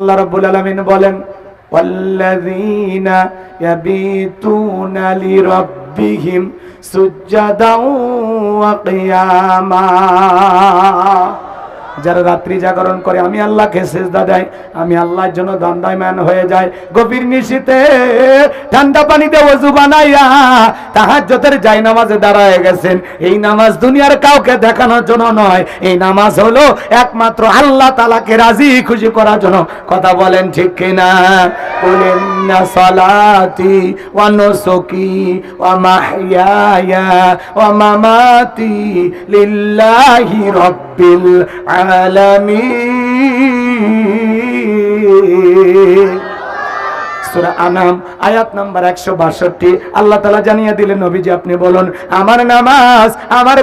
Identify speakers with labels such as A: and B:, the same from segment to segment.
A: আল্লাহ রাব্বুল আলামিন বলেন ওয়াল্লাযীনা ইয়াবিতুনা লিরাব্বিহিম সুজদাও ওয়া কিয়ামা। যারা রাত্রি জাগরণ করে, আমি আল্লাহকে সেজদা দেয় আমি আল্লাহর জন্য দণ্ডায়মান হয়ে যায় গভীর নিশীতে ঠান্ডা পানিতে ওযু বানাইয়া তাহাজ্জুদের যাই নামাজে দাঁড়ায় গেছেন। এই নামাজ দুনিয়ার কাউকে দেখানোর জন্য নয়, এই নামাজ হলো একমাত্র আল্লাহ তাআলাকে রাজি, খুশি করার জন্য। কথা বলেন ঠিক কিনা? বলেন না সালাতি ওয়া নুসুকি ওয়া মাহইয়ায়া ওয়া মামাতি লিল্লাহি রাব্বিল আলামিন সূরা আনাম, আয়াত নাম্বার 162 আল্লাহ তাআলা জানিয়ে দিলেন, নবীজি আপনি বলুন, আমার নামাজ, আমার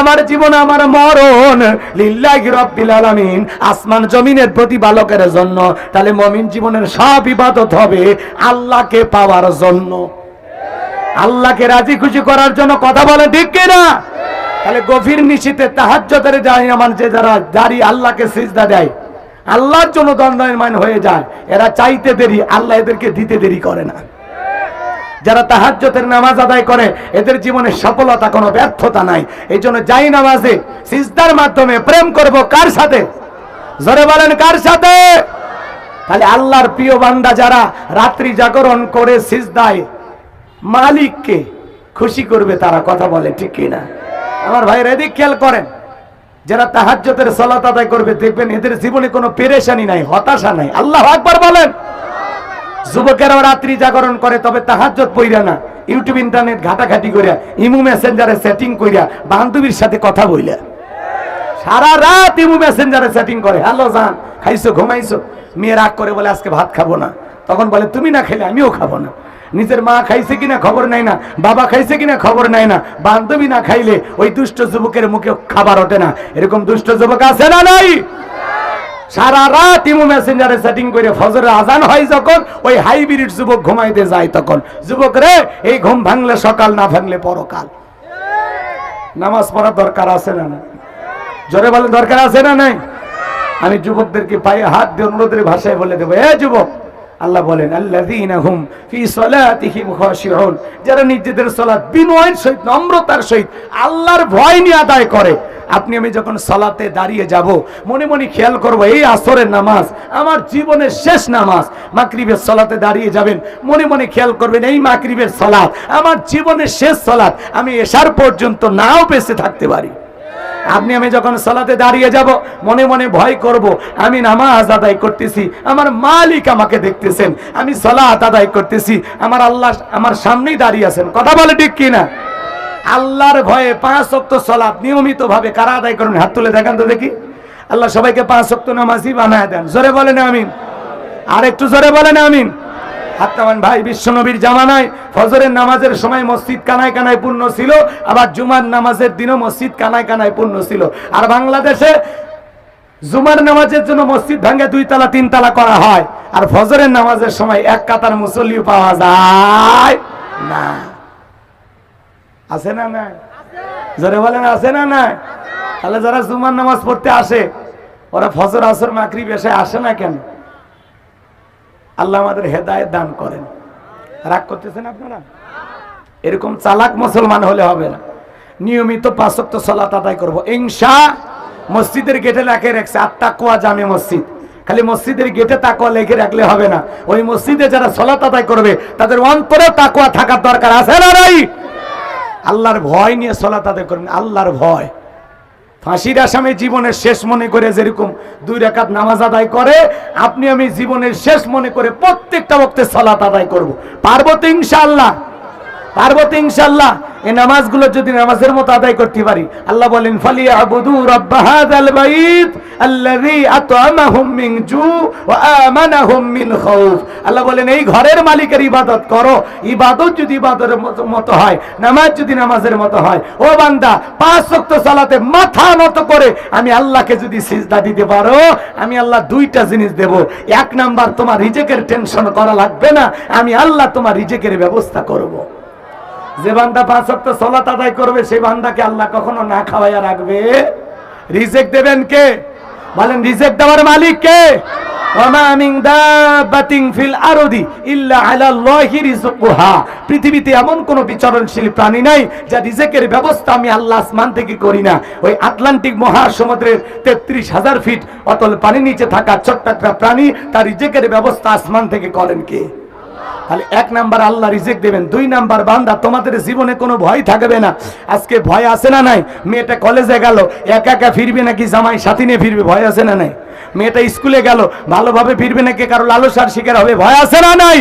A: আমার জীবন, আমার মরণ লিল্লাহি রাব্বিল আলামিন, আসমান, জমিনের প্রতিপালকের জন্য। তাহলে মমিন জীবনের সব ইবাদত হবে আল্লাহকে পাওয়ার জন্য। আল্লাহকে রাজি খুশি করার জন্য কথা বলে ঠিক কিনা? তাহলে গভীর নিশীতে তাহাজ্জুদের যায় আমার যে যারা দাঁড়িয়ে আল্লাহকে সিজদা দেয়, আল্লাহর জন্য দণ্ডায়মান হয়ে যায়, এরা চাইতে দেরি, আল্লাহ এদেরকে দিতে দেরি করে না। যারা তাহাজ্জতের নামাজ আদায় করে, এদের জীবনে সফলতা, কোনো ব্যর্থতা নাই। এই জন্য যাই নামাজে সিজদার মাধ্যমে প্রেম করব কার সাথে? জোরে বলেন, কার সাথে? তাহলে আল্লাহর প্রিয় বান্দা যারা রাত্রি জাগরণ করে সিজদায়, মালিককে খুশি করবে, তারা কথা বলে, ঠিক কিনা? আমার ভাইয়ের এদিক খেয়াল করেন, যারা তাহাজ্জতের সালাত আদায় করবে, দেখবেন এদের জীবনে কোনো পেরেশানি নাই, হতাশা নাই। আল্লাহ আকবার বলেন। যুবকেরাও রাত্রি জাগরণ করে, তবে তাহাজ্জত পইরা না। ইউটিউব, ইন্টারনেট ঘাটাঘাটি করিয়া ইমু মেসেঞ্জারে সেটিং করিয়া বান্ধবীর সাথে কথা বইলা। সারা রাত ইমু মেসেঞ্জারে সেটিং করে। হ্যালো জান, খাইছো, ঘুমাইছো? মেয়ে রাগ করে বলে, আজকে ভাত খাব না। তখন বলে, তুমি না খেলে, আমিও খাব না। নিজের মা খাইছে কিনা খবর নাই না, বাবা খাইছে কিনা খবর নাই না, বান্ধবী না খাইলে ওই দুষ্ট যুবকের মুখে খাবার ওঠে না। এরকম দুষ্ট যুবক আছে না নাই? সারা রাত ইমু মেসেঞ্জারে সেটিং করে ফজরের আজান হয় যখন, ওই হাইব্রিড যুবক ঘুমাইতে যায় তখন। যুবক রে, এই ঘুম ভাঙলে সকাল না ভাঙলে পরকাল। নামাজ পড়ার দরকার আছে না না জোরে বলে দরকার আছে না নাই? আমি যুবকদেরকে পায়ে হাত দিয়ে অনুরোধের ভাষায় বলে দেবো, এ যুবক আল্লাহ বলেন, আল্লাযীনা হুম ফি সালাতিহিম খাশিউন। যারা নিজেদের সালাত বিনয়ের সহিত, নম্রতার সহিত আল্লাহর ভয় নিয়ে আদায় করে, আপনি, আমি যখন সালাতে দাঁড়িয়ে যাব, মনে মনে খেয়াল করব, এই আসরের নামাজ, আমার জীবনের শেষ নামাজ, মাগরিবের সালাতে দাঁড়িয়ে যাবেন। মনে মনে খেয়াল করবেন, এই মাগরিবের সালাত আমার জীবনের শেষ সালাত আমি এশার পর্যন্ত নাও বেঁচে থাকতে পারি। আপনি, আমি যখন সালাতে দাঁড়িয়ে যাব, মনে মনে ভয় করব, আমি নামাজ আদায় করতেছি, আমার মালিক আমাকে দেখতেছেন, আমি সালাত আদায় করতেছি, আমার আল্লাহ আমার সামনেই দাঁড়িয়ে আছেন। কথা বলে ঠিক কিনা? আল্লাহর ভয়ে পাঁচ অক্ত সালাত নিয়মিত ভাবে কারা আদায় করুন? হাত তুলে দেখান তো দেখি। আল্লাহ সবাইকে পাঁচ অক্ত নামাজি বানায় দেন। জোরে বলেন আমিন। আর একটু জোরে বলেন আমিন। হাত্তামান ভাই বিশ্বনবীর জামানায় ফজরের নামাজের সময় মসজিদ কানায় কানায় পূর্ণ ছিল, আবার জুমার নামাজের দিনও মসজিদ কানায় কানায় পূর্ণ ছিল। আর বাংলাদেশে জুমার নামাজের জন্য মসজিদ ভাঙে দুই তালা, তিন তালা করা হয়। আর ফজরের নামাজের সময় এক কাতার মুসল্লি পাওয়া যায় না। আছে না নাই? জোরে বলেন, আছে না নাই? তাহলে যারা জুমার নামাজ পড়তে আসে, ওরা ফজর, আসর মাকরি বেশে আসে না কেন? আল্লাহ আমাদের হেদায়ত দান করেন। রাগ করতেছেন আপনারা? এরকম চালাক মুসলমান হলে হবে না। নিয়মিত পাঁচক্ত সলাত আদায় করব। ইংসা মসজিদের গেটে লেখে রাখছে আর তাকুয়া জামে মসজিদ। খালি মসজিদের গেটে তাকুয়া লেখে রাখলে হবে না। ওই মসজিদে যারা সলাত আদায় করবে, তাদের অন্তরে তাকুয়া থাকার দরকার আছে না নাই? আল্লাহর ভয় নিয়ে সলাত আদায় করবেন। আল্লাহর ভয়। ফাঁসির আসামে জীবনের শেষ মনে করে যেরকম দুই রেখাত নামাজ আদায় করে, আপনি আমি জীবনের শেষ মনে করে প্রত্যেকটা বক্তের সালাত আদায় করব। পারব তো ইনশাআল্লাহ? পারব তো ইনশাআল্লাহ, এই নামাজগুলো যদি নামাজের মতো আদায় করতে পারি। আল্লাহ বলেন আল্লাহ বলেন, এই ঘরের মালিকের ইবাদত করো। ইবাদত যদি ইবাদতের মতো- মতো হয়, নামাজ যদি নামাজের মতো হয়, ও বান্দা, পাঁচ ওয়াক্ত সালাতে মাথা নত করে আমি আল্লাহকে যদি সিজদা দিতে পারো, আমি আল্লাহ দুইটা জিনিস দেব। এক নাম্বার, তোমার রিজেকের টেনশন করা লাগবে না, আমি আল্লাহ তোমার রিজেকের ব্যবস্থা করব। যে বান্দা পাঁচ ওয়াক্ত সালাত আদায় করবে, সেই বান্দাকে আল্লাহ কখনো না খাওয়াইয়া রাখবে। রিজেক দেবেন কে? বলেন, রিজেক দেওয়ার মালিক কে? পৃথিবীতে এমন কোন বিচরণশীল প্রাণী নাই, যা রিজেকের ব্যবস্থা আমি আল্লাহ থেকে করি না। ওই আটলান্টিক তেত্রিশ হাজার ফিট অতল নিচে থাকা ছোট্ট একটা প্রাণী, তার রিজেকের ব্যবস্থা আসমান থেকে করেন কে? তাহলে এক নাম্বার আল্লাহ রিজেক দেবেন, দুই নাম্বার বান্দা, তোমাদের জীবনে কোনো ভয় থাকবে না। আজকে ভয় আছে না নাই? মেয়েটা কলেজে গেল, একা একা ফিরবে নাকি জামাই সাথী নিয়ে ফিরবে, ভয় আছে না নাই? মেয়েটা স্কুলে গেল, ভালোভাবে ফিরবে নাকি কারও লালসার শিকার হবে, ভয় আছে না নাই?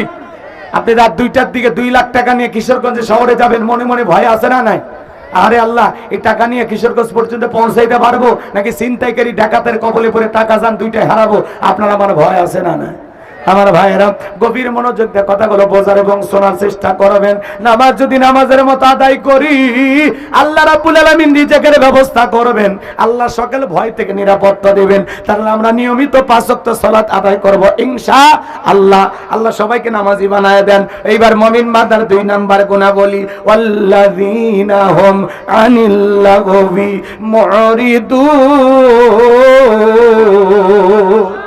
A: আপনি রাত দুইটার দিকে দুই লাখ টাকা নিয়ে কিশোরগঞ্জে শহরে যাবেন, মনে মনে ভয় আছে না নাই? আরে আল্লাহ, এই টাকা নিয়ে কিশোরগঞ্জ পর্যন্ত পৌঁছাইতে পারব? নাকি ছিনতাইকারী ডাকাতের কবলে পরে টাকা যান, দুইটাই হারাবো? আপনার আমার ভয় আছে না নাই? আমার ভাইয়েরা, গভীর মনোযোগ দিয়ে কথাগুলো বোঝার এবং শোনার চেষ্টা করবেন। নামাজ যদি নামাজের মতো আদায় করি, আল্লাহ রাব্বুল আলামিন রিজেকের ব্যবস্থা করবেন। আল্লাহ সকল ভয় থেকে নিরাপত্তা দিবেন। তাহলে আমরা নিয়মিত পাঁচ ওয়াক্ত সালাত আদায় করব, ইনশা আল্লাহ। আল্লাহ সবাইকে নামাজি বানায় দেন। এইবার মমিন মাদার দুই নাম্বার গুণা বলি ওয়াল্লাযীনা হুম আনিল লাগবি মুরিদুন।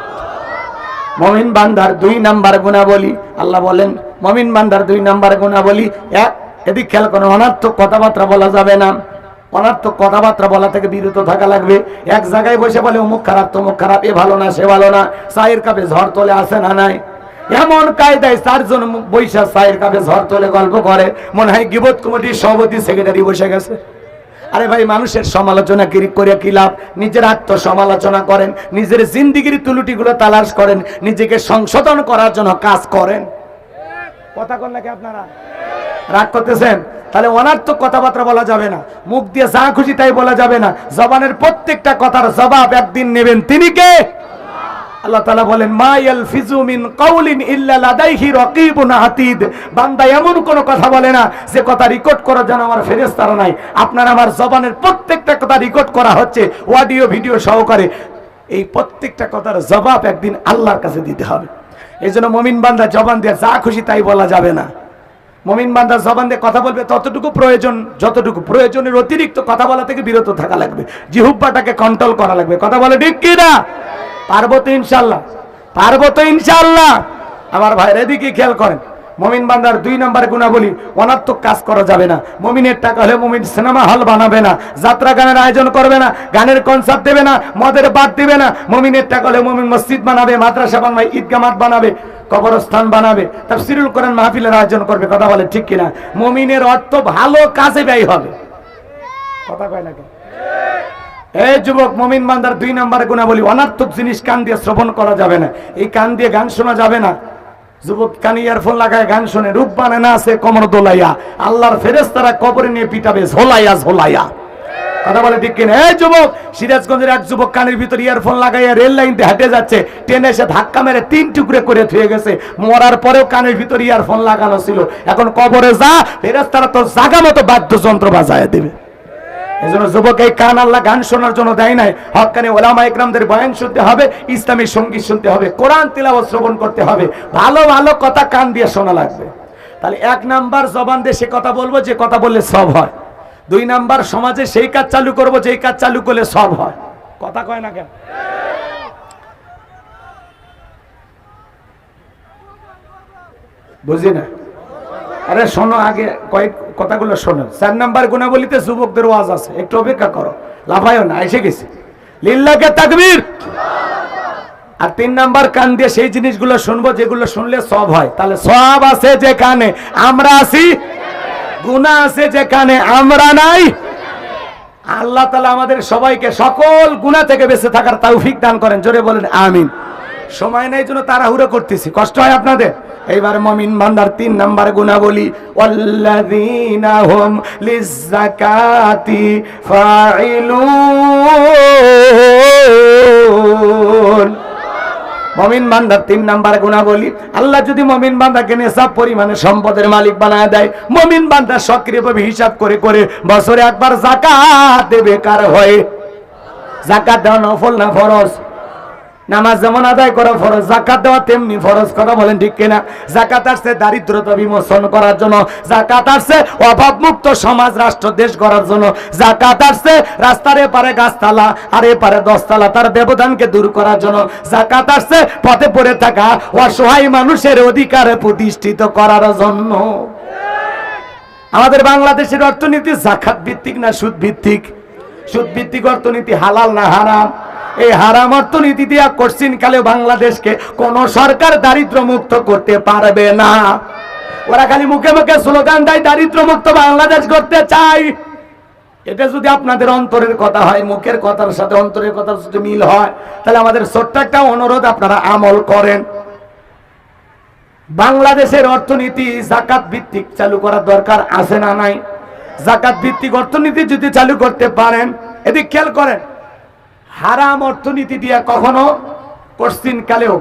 A: মমিন বান্দার দুই নাম্বার গুণা বলি আল্লাহ বলেন, মমিন বান্দার দুই নাম্বার গুণা বলি এক, এদিক খেয়াল করো, অনার্থক কথাবার্তা বলা যাবে না। অনার্থক কথাবার্তা বলা থেকে বিরত থাকা লাগবে। এক জায়গায় বসে বলে, অমুক খারাপ, তমুক খারাপ, এ ভালো না, সে ভালো না। চায়ের কাপে ঝড় তোলে, আসে না নাই? এমন কায়দায় চারজন বৈশাখ চায়ের কাপে ঝড় তোলে, গল্প করে। মনে হয় গিবত কমিটির সভাপতি, সেক্রেটারি বসে গেছে। আরে ভাই, মানুষের সমালোচনা গিরি করে কি লাভ? নিজের আত্মসমালোচনা করেন, নিজের জিন্দিগির তুলুটিগুলো তালাশ করেন, নিজেকে সংশোধন করার জন্য কাজ করেন। কথা কন নাকি আপনারা? রাগ করতেছেন? তাহলে অনার্থক কথাবার্তা বলা যাবে না। মুখ দিয়ে যা খুশি তাই বলা যাবে না। জবানের প্রত্যেকটা কথার জবাব একদিন নেবেন। তিনি কে? আল্লাহ তাআলা বলেন, মা ইয়ালফিজু মিন কাউলিন ইল্লা লাদাইহি রাকিবুন আতীদ। বান্দা এমন কোন কথা বলে না, যে কথা রেকর্ড করার জন্য আমার ফেরেশতারা নাই। আপনার আমার জবানের প্রত্যেকটা কথা রেকর্ড করা হচ্ছে অডিও ভিডিও সহকারে। এই প্রত্যেকটা কথার জবাব একদিন আল্লাহর কাছে দিতে হবে। এই জন্য মমিন বান্দা জবান দিয়ে যা খুশি তাই বলা যাবে না। মমিন বান্দা জবান দিয়ে কথা বলবে, ততটুকু প্রয়োজন, যতটুকু প্রয়োজনের অতিরিক্ত কথা বলা থেকে বিরত থাকা লাগবে। জিহুব্বাটাকে কন্ট্রোল করা লাগবে। কথা বলে ঠিক কি না পারব তো ইনশাল্লাহ পারব তো ইনশাল্লাহ আমার ভাইয়ের এদিকে খেয়াল করেন, মমিন বান্দার দুই নম্বর গুণাবলী, অনাত্মক কাজ করা যাবে না। মমিনের টাকা হলে মমিন সিনেমা হল বানাবে না, যাত্রা গানের আয়োজন করবে না, গানের কনসার্ট দেবে না, মদের বাদ দিবে না। মমিনের টাকা হলে মমিন মসজিদ বানাবে, মাদ্রাসা বানাবে ঈদগামাত বানাবে, কবরস্থান বানাবে তার সিরুল করেন মাহফিলের আয়োজন করবে, কথা বলে ঠিক কিনা? মমিনের অর্থ ভালো কাজে ব্যয় হবে। কথা কয় না কেন? এই যুবক মমিন বান্দার দুই নাম্বার গুণা বলি অনার্থক জিনিস কান দিয়ে শ্রবণ করা যাবে না। এই কান দিয়ে গান শোনা যাবে না। যুবক কানে ইয়ারফোন লাগায় গান শোনে, রূপ বানে না আছে কমর দোলাইয়া। আল্লাহর ফেরেস তারা কবরে নিয়ে পিটাবে, ঝোলাইয়া ঝোলাইয়া। কথা বলে ঠিক কিনা? এই যুবক, সিরাজগঞ্জের এক যুবক কানের ভিতর ইয়ারফোন লাগাইয়া রেল লাইন দিয়ে হেঁটে যাচ্ছে। ট্রেনে এসে ধাক্কা মেরে তিন টুকরে করে থুয়ে গেছে। মরার পরেও কানের ভিতর ইয়ারফোন লাগানো ছিল। এখন কবরে যা ফেরেস তারা তোর জাগা মতো বাদ্যযন্ত্র বাজায় দেবে। এই জন্য যুবক কান আল্লাহ গান শোনার জন্য দেয় নাই। হকানে ওলামা একরামদের বয়ান শুনতে হবে, ইসলামী সংগীত শুনতে হবে, কোরআন তিলাওয়াত শ্রবণ করতে হবে। ভালো ভালো কথা কান দিয়ে শোনা লাগবে। তাহলে এক নাম্বার জবান দিয়ে সে কথা বলব, যে কথা বললে সব হয়। দুই নাম্বার সমাজে সেই কাজ চালু করব, যেই কাজ চালু করলে সব হয়। কথা কয় না কেন? বুঝি না? আরে শোনো আগে কয়েক কথাগুলো শোনো চার নাম্বার গুণাবলীতে যুবকদের ওয়াজ আছে। একটু অপেক্ষা করো। লাফায়ও না, এসে গেছে। লিল্লাকে তাকবীর! আর তিন নাম্বার কান দিয়ে সেই জিনিসগুলো শুনব, যেগুলো শুনলে সব হয়। তাহলে সব আছে যেখানে আমরা আছি। গুণা আছে যেখানে আমরা নাই। আল্লাহ তালা আমাদের সবাইকে সকল গুণা থেকে বেঁচে থাকার তৌফিক দান করেন। জোরে বলেন, আমিন। সময় নেই জন্য তাড়াহুড়ো করতেছি। কষ্ট হয় আপনাদের? এইবার মমিন বান্দার তিন নাম্বার গুণা বলি মমিন বান্দার তিন নাম্বার গুণা বলি আল্লাহ যদি মমিন বান্দাকে নেশাব পরিমাণে সম্পদের মালিক বানায় দেয়, মমিন বান্দা সক্রিয়ভাবে হিসাব করে করে বছরে একবার জাকাত দেবে কার হয়ে? জাকাত দেওয়া নফল না ফরজ? নামাজ যেমন আদায় করা ফরজ জাকাত দেওয়া তেমনি ফরজ, কথা বলেন ঠিক কিনা? জাকাত আসছে দারিদ্রতা বিমোচন করার জন্য জাকাত আসছে অভাব মুক্ত সমাজ, রাষ্ট্র, দেশ গড়ার জন্য জাকাত আসছে রাস্তার এপারে গাছতলা আর এপারে দশতলা, তার ব্যবধানকে দূর করার জন্য জাকাত আসছে পথে পড়ে থাকা অসহায় মানুষের অধিকার প্রতিষ্ঠিত করার জন্য। আমাদের বাংলাদেশের অর্থনীতি জাকাত ভিত্তিক না সুদ ভিত্তিক সুদ ভিত্তিক অর্থনীতি হালাল না হারাম? এই হারাম অর্থনীতি দিয়া কোশ্চিন কালে বাংলাদেশকে কোন সরকার দারিদ্র মুক্ত করতে পারবে না। ওরা খালি মুখে মুখে স্লোগান দেয় দারিদ্র মুক্ত বাংলাদেশ করতে চাই। এটা যদি আপনাদের অন্তরের কথা হয়, মুখের কথার সাথে অন্তরের কথার সাথে মিল হয়, তাহলে আমাদের ছোট্ট একটা অনুরোধ আপনারা আমল করেন। বাংলাদেশের অর্থনীতি জাকাত ভিত্তিক চালু করার দরকার আছে না নাই? জাকাত ভিত্তিক অর্থনীতি যদি চালু করতে পারেন, এদিক খেয়াল করেন। হারাম অর্থনীতি দিয়া কখনো কোশ্চিন কালেও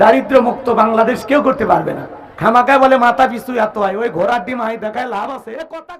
A: দারিদ্র মুক্ত বাংলাদেশ কেউ করতে পারবে না। খামাকায় বলে, মাথা পিছু এত হয়। ওই ঘোড়ার ডিম হাই দেখায় লাভ আছে। কথা।